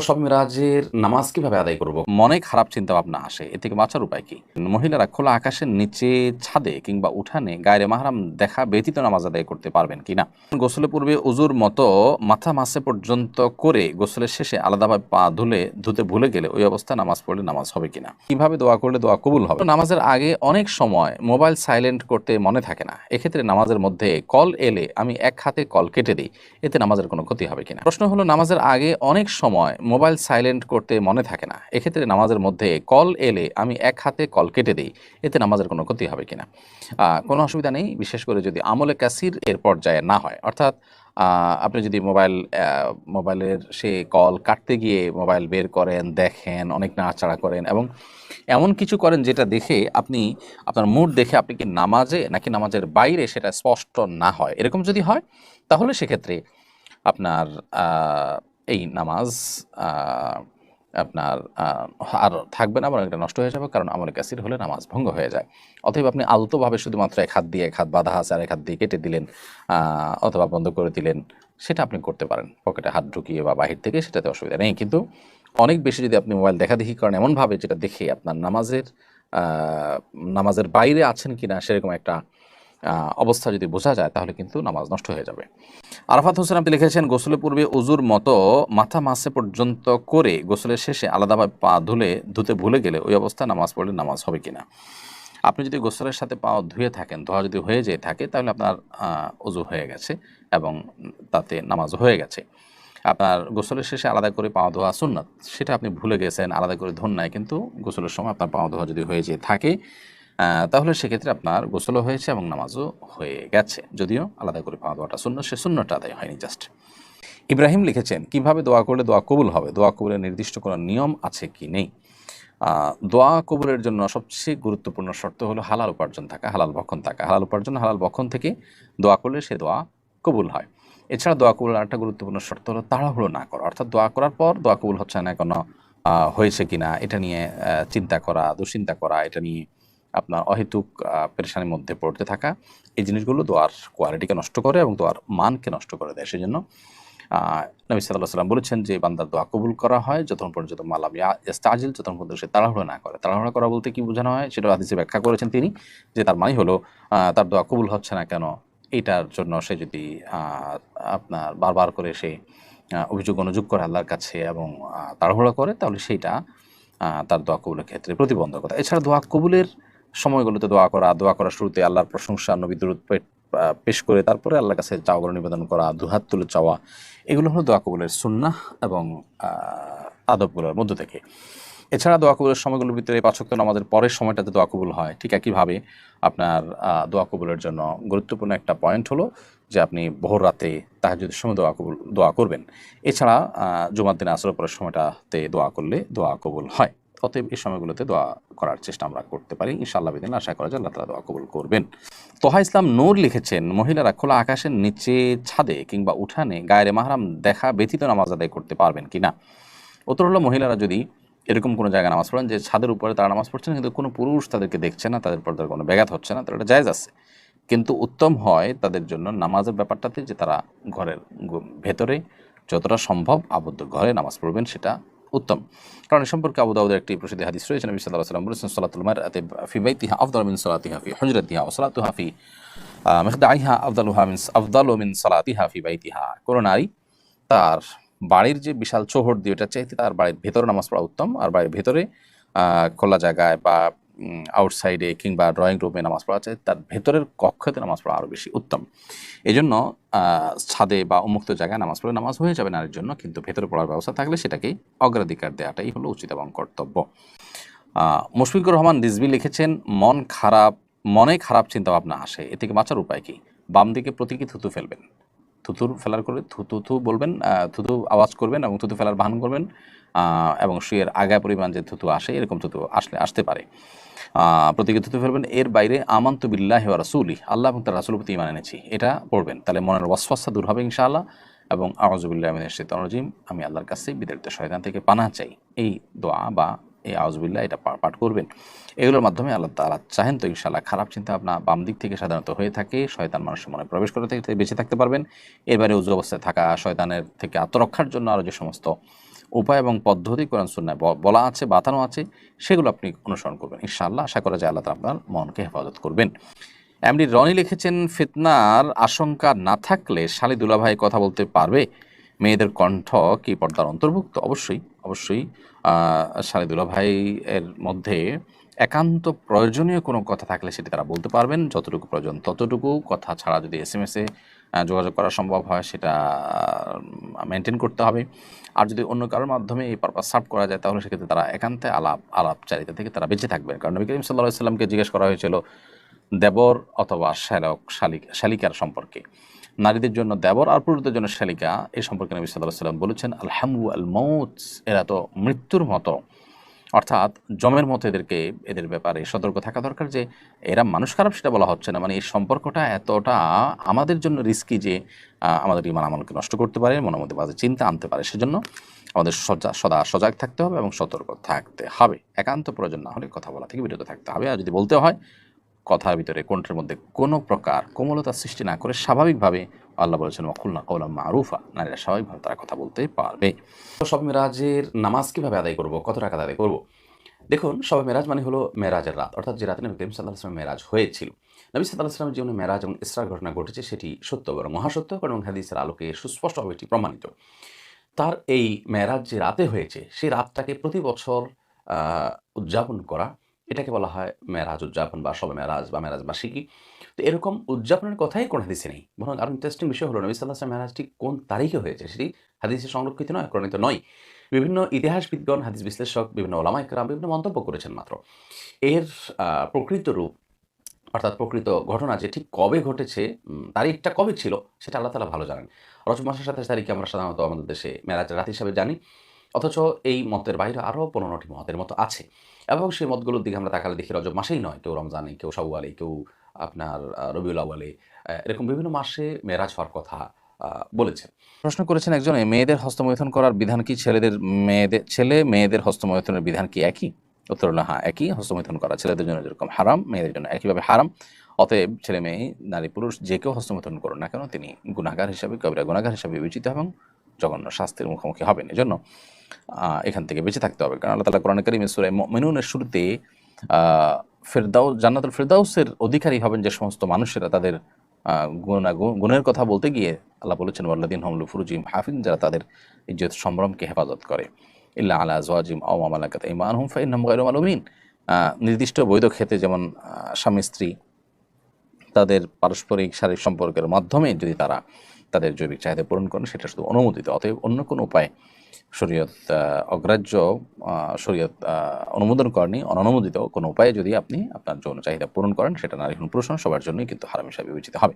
সব মিরাজের নামাজ কীভাবে আদায় করব? মনে খারাপ চিন্তা ভাবনা আসে। এ থেকে বাঁচার উপায় কি? মহিলারা খোলা আকাশের নিচে ছাদে কিংবা উঠানে গায়ে মাহারাম দেখা ব্যতীত নামাজ আদায় করতে পারবেন কিনা? গোসলের পূর্বে উজুর মতো মাথা মাসে পর্যন্ত করে গোসলের শেষে আলাদাভাবে পা ধুলে ধুতে ভুলে গেলে ওই অবস্থায় নামাজ পড়লে নামাজ হবে কিনা? কীভাবে দোয়া করলে দোয়া কবুল হবে? নামাজের আগে অনেক সময় মোবাইল সাইলেন্ট করতে মনে থাকে না। এক্ষেত্রে নামাজের মধ্যে কল এলে আমি এক হাতে কল কেটে দিই। এতে নামাজের কোনো ক্ষতি হবে কিনা? প্রশ্ন হলো, নামাজের আগে অনেক সময় মোবাইল সাইলেন্ট করতে মনে থাকে না। এক্ষেত্রে নামাজের মধ্যে কল এলে আমি এক হাতে কল কেটে দিই, এতে নামাজের কোনো ক্ষতি হবে কিনা? কোনো অসুবিধা নেই, বিশেষ করে যদি আমলে কাসির এর পর্যায়ে না হয়। অর্থাৎ আপনি যদি মোবাইল মোবাইলের সে কল কাটতে গিয়ে মোবাইল বের করেন, দেখেন, অনেক নাড়াচাড়া করেন এবং এমন কিছু করেন যেটা দেখে আপনি, আপনার মুড দেখে আপনি কি নামাজে নাকি নামাজের বাইরে সেটা স্পষ্ট না হয়। এরকম যদি হয়, তাহলে সেক্ষেত্রে আপনার এই নামাজ আপনার আর থাকবে না, বরং এটা নষ্ট হয়ে যাবে, কারণ আমলে কাসির হলে নামাজ ভঙ্গ হয়ে যায়। অতএব আপনি আলতোভাবে শুধুমাত্র এক হাত দিয়ে এক হাত বাধা আছে আর এক হাত দিয়ে কেটে দিলেন অথবা বন্ধ করে দিলেন, সেটা আপনি করতে পারেন। পকেটে হাত ঢুকিয়ে বা বাহির থেকে সেটাতে অসুবিধা নেই। কিন্তু অনেক বেশি যদি আপনি মোবাইল দেখাদেখি করেন এমনভাবে যেটা দেখে আপনার নামাজের নামাজের বাইরে আছেন কিনা, সেরকম একটা অবস্থা যদি বোঝা যায়, তাহলে কিন্তু নামাজ নষ্ট হয়ে যাবে। আরাফাত হোসেন আপনি লিখেছেন গোসলের পূর্বে উজুর মতো মাথা মাসে পর্যন্ত করে গোসলের শেষে আলাদাভাবে পা ধুলে ধুতে ভুলে গেলে ওই অবস্থায় নামাজ পড়লে নামাজ হবে কিনা? আপনি যদি গোসলের সাথে পা ধুয়ে থাকেন, ধোয়া যদি হয়ে যেয়ে থাকে, তাহলে আপনার উজু হয়ে গেছে এবং তাতে নামাজ হয়ে গেছে। আপনার গোসলের শেষে আলাদা করে পা ধোয়া সুন্নাত, সেটা আপনি ভুলে গেছেন, আলাদা করে ধন নাই, কিন্তু গোসলের সময় আপনার পা ধোয়া যদি হয়ে যেয়ে থাকে তাহলে সেক্ষেত্রে আপনার গোসলও হয়েছে এবং নামাজও হয়ে গেছে। যদিও আলাদা করে পাওয়া দোয়াটা শূন্য, সে শূন্যটা আদায় হয়নি জাস্ট ইব্রাহিম লিখেছেন, কীভাবে দোয়া করলে দোয়া কবুল হবে? দোয়া কবুলের নির্দিষ্ট কোনো নিয়ম আছে কি নেই? দোয়া কবুলের জন্য সবচেয়ে গুরুত্বপূর্ণ শর্ত হলো হালাল উপার্জন থাকা, হালাল ভক্ষণ থাকা। হালাল উপার্জন, হালাল ভক্ষণ থেকে দোয়া করলে সে দোয়া কবুল হয়। এছাড়া দোয়া কবুলের আরেকটা গুরুত্বপূর্ণ শর্ত হলো তাড়াহুড়ো না করা। অর্থাৎ দোয়া করার পর দোয়া কবুল হচ্ছে না কোনো হয়েছে কিনা, এটা নিয়ে চিন্তা করা, দুশ্চিন্তা করা, এটা নিয়ে আপনার অহেতুক পেরেশানির মধ্যে পড়তে থাকা, এই জিনিসগুলো দোয়ার কোয়ালিটিকে নষ্ট করে এবং দোয়ার মানকে নষ্ট করে দেয়। সেজন্য নবী সাল্লাহ সাল্লাম বলেছেন যে, বান্দার দোয়া কবুল করা হয় যতক্ষণ পর্যন্ত মালাম ইস্তাজিল, যতক্ষণ পর্যন্ত সে তাড়াহুড়ো না করে। তাড়াহুড়ো করা বলতে কি বোঝানো হয়? সেটা হাদিসে ব্যাখ্যা করেছেন তিনি যে, তার মানে হলো তার দোয়া কবুল হচ্ছে না কেন? এইটার জন্য সে যদি আপনার বারবার করে সে অভিযোগ অনুযোগ করে আল্লাহর কাছে এবং তাড়াহুড়ো করে, তাহলে সেইটা তার দোয়া কবুলের ক্ষেত্রে প্রতিবন্ধকতা। এছাড়া দোয়া কবুলের সময়গুলোতে দোয়া করা, দোয়া করার শুরুতে আল্লাহর প্রশংসা, নবী দুরূদ পেশ করে তারপরে আল্লাহর কাছে চাওয়া নিবেদন করা, দুহাত তুলে চাওয়া, এগুলো হলো দোয়া কবুলের সুন্নাহ এবং আদবগুলোর মধ্য থেকে। এছাড়া দোয়া কবুলের সময়গুলোর ভিতরে পাঁচক্ত নামাজের পরের সময়টাতে দোয়া কবুল হয়। ঠিক একইভাবে আপনার দোয়া কবুলের জন্য গুরুত্বপূর্ণ একটা পয়েন্ট হলো যে আপনি ভোর রাতে তাহাজুদের সময় দোয়া কবুল, দোয়া করবেন। এছাড়া জুমার দিন আসরের পরের সময়টাতে দোয়া করলে দোয়া কবুল হয়। অতএব এই সময়গুলোতে দোয়া করার চেষ্টা আমরা করতে পারি। ইনশাআল্লাহ বিদিন আশা করা যায় আল্লাহ তালা দোয়া কবুল করবেন। তোহা ইসলাম নূর লিখেছেন, মহিলারা খোলা আকাশের নিচে ছাদে কিংবা উঠানে গায়ের মাহারাম দেখা ব্যতীত নামাজ আদায় করতে পারবেন কিনা উত্তর হলো, মহিলারা যদি এরকম কোনো জায়গায় নামাজ পড়েন যে ছাদের উপরে তারা নামাজ পড়ছেন, কিন্তু কোনো পুরুষ তাদেরকে দেখছে না, তাদের পর্দার কোনো ব্যাঘাত হচ্ছে না তাহলে এটা জায়জ আছে। কিন্তু উত্তম হয় তাদের জন্য নামাজের ব্যাপারটাতে যে তারা ঘরের ভেতরে যতটা সম্ভব আবদ্ধ ঘরে নামাজ পড়বেন, সেটা উত্তম। কারণ সম্পর্কে আবু দাউদের একটি প্রসিদ্ধ হাদিস রয়েছে, নবী সাল্লাহ সাল্লাম বলেছেন, সালাতুল মারআতি ফি বাইতিহা আফদাল মিন সালাতিহা ফি দিহা ও সালাতু হাফি মেহদা আইহা আফদালুহা মিন, আফদালু মিন সালাতিহা ফি বাইতিহা। কোনো নারী তার বাড়ির যে বিশাল চোহর দিয়ে ওটা চাইতে তার বাড়ির ভেতরে নামাজ পড়া উত্তম, আর বাড়ির ভেতরে খোলা জায়গায় বা আউটসাইডে কিংবা ড্রয়িং রুমে নামাজ পড়া চাই তার ভেতরের কক্ষতে নামাজ পড়া আরও বেশি উত্তম। এই জন্য ছাদে বা উন্মুক্ত জায়গায় নামাজ পড়লে নামাজ হয়ে যাবে নারীর জন্য, কিন্তু ভেতরে পড়ার ব্যবস্থা থাকলে সেটাকেই অগ্রাধিকার দেওয়াটাই হলো উচিত এবং কর্তব্য। মুশফিকুর রহমান রিজভি লিখেছেন, মন খারাপ, মনে খারাপ চিন্তা ভাবনা আসে, এ থেকে বাঁচার উপায় কি? বাম দিকে প্রতীকী থুতু ফেলবেন। থুতুর ফেলার করে থুতু থু বলবেন থুতু আওয়াজ করবেন এবং থুতু ফেলার ভান করবেন এবং শুয়ের আগা পরিমাণ যে থুতু আসে, এরকম থুতু আসলে, আসতে পারে। প্রতীকী থুতু ফেলবেন এর বাইরে আমান্ত বিল্লাহ রাসূলি আল্লাহ এবং তার রাসূল প্রতি ইমান এনেছি। এটা পড়বেন। তাহলে মনের ওয়াসওয়াসা দূর হবে ইনশাআল্লাহ। এবং আউযুবিল্লাহি মিনাশ শাইতানির রাজিম, আমি আল্লাহর কাছে বিতাড়িত শয়তান থেকে পানা চাই। এই দোয়া বা এই আউজবিল্লাহ এটা পাঠ করবেন। এগুলোর মাধ্যমে আল্লাহ তাআলা চাহেন তো ইনশাআল্লাহ খারাপ চিন্তা ভাবনা বাম দিক থেকে সাধারণত হয়ে থাকে। শয়তান মানুষের মনে প্রবেশ করে থেকে বেঁচে থাকতে পারবেন। এবারে উজু অবস্থায় থাকা শয়তানের থেকে আত্মরক্ষার জন্য আরও যে সমস্ত উপায় এবং পদ্ধতি কোরআন সুন্নায় বলা আছে বাতানো আছে, সেগুলো আপনি অনুসরণ করবেন। ইনশাআল্লাহ, আশা করা যায় আল্লাহ আপনার মনকে হেফাজত করবেন। এমনি রনি লিখেছেন, ফিতনার আশঙ্কা না থাকলে শালি দুলাভাই কথা বলতে পারবে? মেয়েদের কণ্ঠ কি পর্দার অন্তর্ভুক্ত? অবশ্যই অবশ্যই শালি দুলাভাই এর মধ্যে একান্ত প্রয়োজনীয় কোনো কথা থাকলে সেটি তারা বলতে পারবেন। যতটুকু প্রয়োজন ততটুকু। কথা ছাড়া যদি এস এম এসে যোগাযোগ করা সম্ভব হয়, সেটা মেনটেন করতে হবে। আর যদি অন্য কারোর মাধ্যমে এই পারপাস সার্ভ করা যায়, তাহলে সেক্ষেত্রে তারা একান্তে আলাপ আলাপ আলাপচারিতা থেকে তারা বেঁচে থাকবে কারণ নবী করিম সাল্লাহ সাল্লামকে জিজ্ঞেস করা হয়েছিল, দেবর অথবা শ্যালক, শালিক, শালিকার সম্পর্কে। নারীদের জন্য দেবর আর পুরুষদের জন্য শালিকা, এই সম্পর্কে নবী সাল্লাহ সাল্লাম বলেছেন, আলহামু আল মৌত এরা তো মৃত্যুর মতো। অর্থাৎ জমের মতো এদেরকে, এদের ব্যাপারে সতর্ক থাকা দরকার যে এরা মানুষ খারাপ সেটা বলা হচ্ছে না। মানে এই সম্পর্কটা এতটা আমাদের জন্য রিস্কি যে আমাদের ইমান আমলকে নষ্ট করতে পারে, মনের মধ্যে বাজে চিন্তা আনতে পারে। সেজন্য আমাদের সজা, সদা সজাগ থাকতে হবে এবং সতর্ক থাকতে হবে। একান্ত প্রয়োজন না হলে কথা বলা থেকে বিরত থাকতে হবে। আর যদি বলতে হয় কথার ভিতরে, কণ্ঠের মধ্যে কোনো প্রকার কোমলতা সৃষ্টি না করে স্বাভাবিকভাবে আল্লাহ বলেছেন ওয়াকুল্লা কৌলা মারুফা নারীরা স্বাভাবিকভাবে তারা কথা বলতে পারবে। সব মেরাজের নামাজ কীভাবে আদায় করব, কত টাকা আদায় করব? দেখুন, সবে মেরাজ মানে হলো মেরাজের রাত, অর্থাৎ যে রাতে নবী করিম সাল্লাহ আসলাম মেরাজ হয়েছিল। নবী সাল্লাহ আসলামের জীবনে মেরাজ এবং ইসরার ঘটনা ঘটেছে, সেটি সত্য বড় মহাসত্য এবং হাদিসের আলোকে সুস্পষ্টভাবে এটি প্রমাণিত। তার এই মেরাজ যে রাতে হয়েছে, সেই রাতটাকে প্রতি বছর উদযাপন করা এটাকে বলা হয় মেরাজ উদযাপন বা সবে মেরাজ বা মেরাজ বার্ষিকী। তো এরকম উদযাপনের কথাই কোন হাদিসে নেই। বরং আরও ইন্টারেস্টিং বিষয় হলো, নবী সাল্লাহ মেরাজটি কোন তারিখে হয়েছে সেটি হাদিসে সংরক্ষিত নয়, প্রণীত নয়। বিভিন্ন ইতিহাসবিদগণ, হাদিস বিশ্লেষক, বিভিন্ন ওলামা বিভিন্ন মন্তব্য করেছেন মাত্র। এর প্রকৃত রূপ অর্থাৎ প্রকৃত ঘটনা যে ঠিক কবে ঘটেছে তারিখটা কবে ছিল, সেটা আল্লাহ তালা ভালো জানেন। রজব মাসের সাথে তারিখে আমরা সাধারণত আমাদের দেশে মেরাজের রাত হিসাবে জানি। অথচ এই মতের বাইরে আরও পনেরোটি মতের মতো আছে। এবং সেই মতগুলোর দিকে আমরা তাকালে দেখি রজব মাসেই নয় কেউ রমজানে কেউ সাউয়ালে কেউ আপনার রবিউল আউয়ালে আহ, এরকম বিভিন্ন মাসে মেরাজ হওয়ার কথা বলেছেন। প্রশ্ন করেছেন একজনে মেয়েদের হস্তমৈথন করার বিধান কি? ছেলেদের মেয়েদের ছেলে মেয়েদের হস্তমৈথুনের বিধান কি একই? উত্তর হলো হ্যাঁ একই হস্তমৈথন করা। ছেলেদের জন্য যেরকম হারাম মেয়েদের জন্য একইভাবে হারাম। অতএব ছেলে মেয়ে নারী পুরুষ যে কেউ হস্তমৈথুন করুন না কেন তিনি গুণাগার হিসাবে কবিরা গুণাগার হিসাবে বিবেচিত এবং জঘন্য শাস্তির মুখোমুখি হবেন এজন্য এখান থেকে বেঁচে থাকতে হবে। কারণ আল্লাহ তালা কোরআন করিম সুরায় মিনুনের শুরুতে আহ, ফেরদাউস জান্নাতুল ফেরদাউসের অধিকারী হবেন যে সমস্ত মানুষেরা তাদের গুণা গুণের কথা বলতে গিয়ে আল্লাহ বলেছেন ওয়াল্লাদিন হমলু ফুরুজিম হাফিন যারা তাদের ইজ্জত সম্ভ্রমকে হেফাজত করে। ইল্লা আলা জওয়াজিম আও মামালাকাত ইমান হুম ফাইন নাম গায়রুম আলমিন নির্দিষ্ট বৈধ ক্ষেত্রে যেমন স্বামী স্ত্রী তাদের পারস্পরিক শারীরিক সম্পর্কের মাধ্যমে যদি তারা তাদের জৈবিক চাহিদা পূরণ করেন, সেটা শুধু অনুমোদিত, অতএব অন্য কোনো উপায় শরীয়ত অগ্রাহ্য শরীয়ত অনুমোদন করেনি অননুমোদিত কোনো উপায়ে যদি আপনি আপনার যৌন চাহিদা পূরণ করেন, সেটা নারী হোন পুরুষ সবার জন্যই কিন্তু হারাম হিসাবে বিবেচিত হবে।